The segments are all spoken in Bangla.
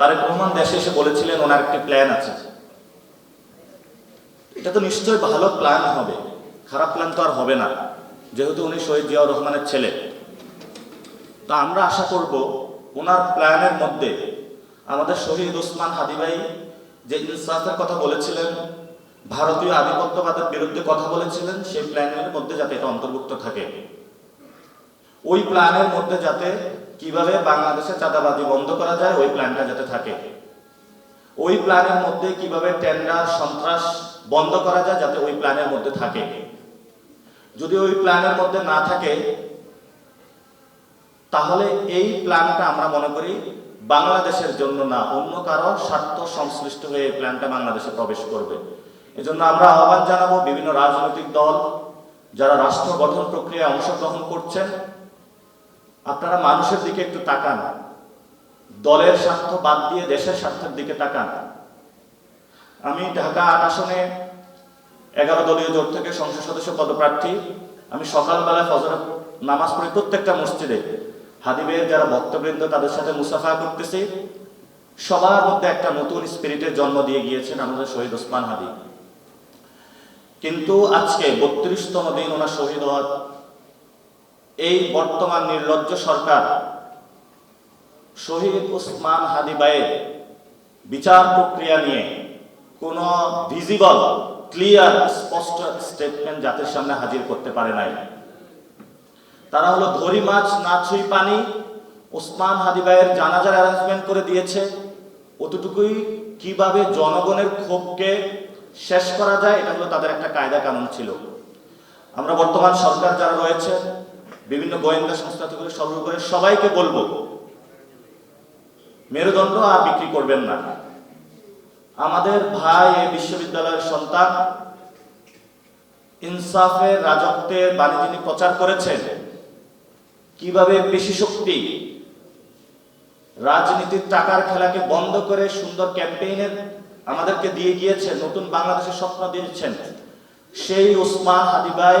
তারেক রহমান দেশে এসে বলেছিলেন, ওনার একটি প্ল্যান আছে। এটা তো নিশ্চয়ই ভালো প্ল্যান হবে। খারাপ প্ল্যান তো আর হবে না, যেহেতু উনি শহীদ জিয়াউর রহমানের ছেলে। তো আমরা আশা করব, ওনার প্ল্যানের মধ্যে আমাদের শহীদ ওসমান হাদিবাই যে ইনসাফের কথা বলেছিলেন, ভারতীয় আধিপত্যবাদের বিরুদ্ধে কথা বলেছিলেন, সেই প্ল্যানের মধ্যে যাতে এটা অন্তর্ভুক্ত থাকে। ওই প্ল্যানের মধ্যে যাতে কীভাবে বাংলাদেশে চাঁদাবাজি বন্ধ করা যায়, ওই প্ল্যানটা যাতে থাকে। ওই প্ল্যানের মধ্যে কীভাবে টেন্ডার, সন্ত্রাস বন্ধ করা যায়, যাতে ওই প্ল্যানের মধ্যে থাকে। যদি ওই প্ল্যানের মধ্যে না থাকে, তাহলে এই প্ল্যানটা আমরা মনে করি বাংলাদেশের জন্য না, অন্য কারও স্বার্থ সংশ্লিষ্ট হয়ে এই প্ল্যানটা বাংলাদেশে প্রবেশ করবে। এজন্য আমরা আহ্বান জানাব বিভিন্ন রাজনৈতিক দল, যারা রাষ্ট্র গঠন প্রক্রিয়ায় অংশগ্রহণ করছেন আপনারা মানুষের দিকে একটু তাকান। দলের স্বার্থ বাদ দিয়ে দেশের স্বার্থের দিকে তাকান। আমি ঢাকা আট আসনে এগারো দলীয় জোট থেকে সংসদ সদস্য পদপ্রার্থী। আমি সকালবেলায় ফজর নামাজ পড়ি প্রত্যেকটা মসজিদে। হাদিবের যারা ভক্তবৃন্দ, তাদের সাথে মুসাফা করতেছি। সবার মধ্যে একটা নতুন স্পিরিটের জন্ম দিয়ে গিয়েছেন আমাদের শহীদ ওসমান হাদি। কিন্তু আজকে বত্রিশতম দিন ওনার শহীদ হওয়ার এই বর্তমান নির্লজ্জ সরকার, শহীদ ওসমান হাদিবাইয়ের বিচার প্রক্রিয়া নিয়ে কোন ভিজিবল ক্লিয়ার স্পষ্ট স্টেটমেন্ট জাতির সামনে হাজির করতে পারে নাই। তারা হলো ধরি মাছ, না ছুঁই পানি ওসমান হাদিবাইয়ের জানাজার অ্যারেঞ্জমেন্ট করে দিয়েছে। অতটুকুই কীভাবে জনগণের ক্ষোভকে শেষ করা যায়, এটা হলো তাদের একটা কায়দা কানুন ছিল। আমরা বর্তমান সরকার যারা রয়েছে বিভিন্ন গোয়েন্দা সংস্থা থেকে শুরু করে সবাইকে বলব, মেরুদণ্ড আর বিক্রি করবেন না। আমাদের ভাই এই বিশ্ববিদ্যালয়ের সন্তান ইনসাফের রাজত্বের বাণী যিনি প্রচার করেছেন, কীভাবে পেশি শক্তি রাজনীতির টাকার খেলাকে বন্ধ করে সুন্দর ক্যাম্পেইনের আমাদেরকে দিয়ে গিয়েছেন নতুন বাংলাদেশের স্বপ্ন দিয়েছেন। সেই ওসমান হাদিবাই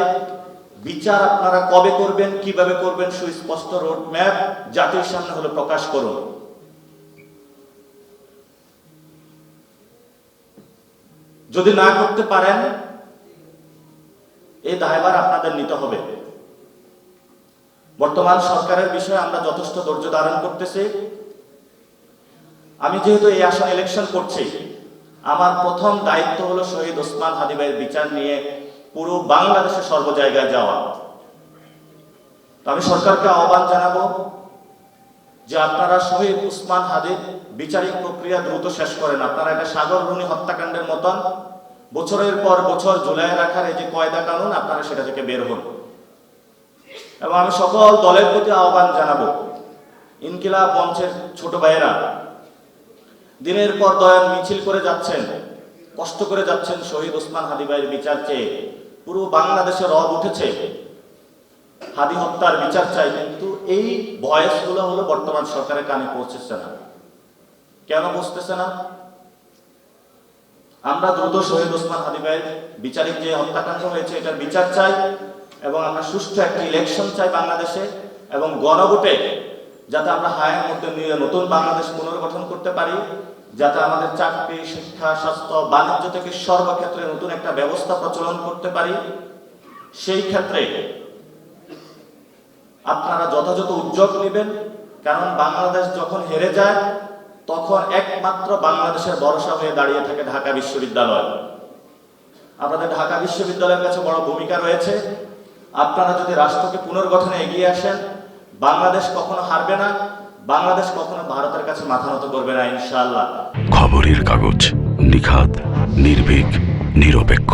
বিচার আপনারা কবে করবেন, কীভাবে করবেন, সুস্পষ্ট রোড ম্যাপ জাতির সামনে হলো প্রকাশ করুন। যদি না করতে পারেন, এই দায়ভার আপনাদের নিতে হবে। বর্তমান সরকারের বিষয়ে আমরা যথেষ্ট ধৈর্য ধারণ করতেছি। আমি যেহেতু এই আসন ইলেকশন করছি, আমার প্রথম দায়িত্ব হলো শহীদ ওসমান হাদিবাইয়ের বিচার নিয়ে পুরো বাংলাদেশে সর্ব জায়গায় যাওয়া আমি সরকারকে আহ্বান জানাব যে আপনারা শহীদ উসমান হাদির বিচারিক প্রক্রিয়া দ্রুত শেষ করেন। আপনারা এটা সাগর রুনি হত্যাকাণ্ডের মতন বছরের পর বছর জুলাই রাখার এই যে কয়দা কানুন, আপনারা সেটা থেকে বের হন। এবং আমি সকল দলের প্রতি আহ্বান জানাব, ইনকিলাব মঞ্চের ছোট ভাইয়েরা, দিনের পর দয়ান মিছিল করে যাচ্ছেন। কষ্ট করে যাচ্ছেন শহীদ ওসমান হাদি ভাইয়ের বিচার চেয়ে। পুরো বাংলাদেশে রব উঠেছে। হাদি হত্যার বিচার চাই, কিন্তু এই ভয়েসগুলো হলো বর্তমান সরকারের কানে পৌঁছেছে না। কেন পৌঁছতেছে না? আমরা দ্রুত শহীদ ওসমান হাদি ভাইয়ের বিচারিক যে হত্যাকাণ্ড হয়েছে, এটার বিচার চাই এবং আমরা সুষ্ঠু একটি ইলেকশন চাই বাংলাদেশে এবং গণভোটে যাতে আমরা হায়ের মধ্যে নিয়ে নতুন বাংলাদেশ পুনর্গঠন করতে পারি। যাতে আমাদের চাকরি, শিক্ষা, স্বাস্থ্য, বাণিজ্য থেকে সর্বক্ষেত্রে নতুন একটা ব্যবস্থা প্রচলন করতে পারি, সেই ক্ষেত্রে আপনারা যথাযথ উদ্যোগ নেবেন। কারণ বাংলাদেশ যখন হেরে যায়, তখন একমাত্র বাংলাদেশের ভরসা হয়ে দাঁড়িয়ে থাকে ঢাকা বিশ্ববিদ্যালয়। আপনাদের ঢাকা বিশ্ববিদ্যালয়ের কাছে বড় ভূমিকা রয়েছে। আপনারা যদি রাষ্ট্রকে পুনর্গঠনে এগিয়ে আসেন, বাংলাদেশ কখনো হারবে না। বাংলাদেশ কখনো ভারতের কাছে মাথা নত করবে না ইনশাআল্লাহ। খবরের কাগজ নিখাত নির্ভীক নিরপেক্ষ।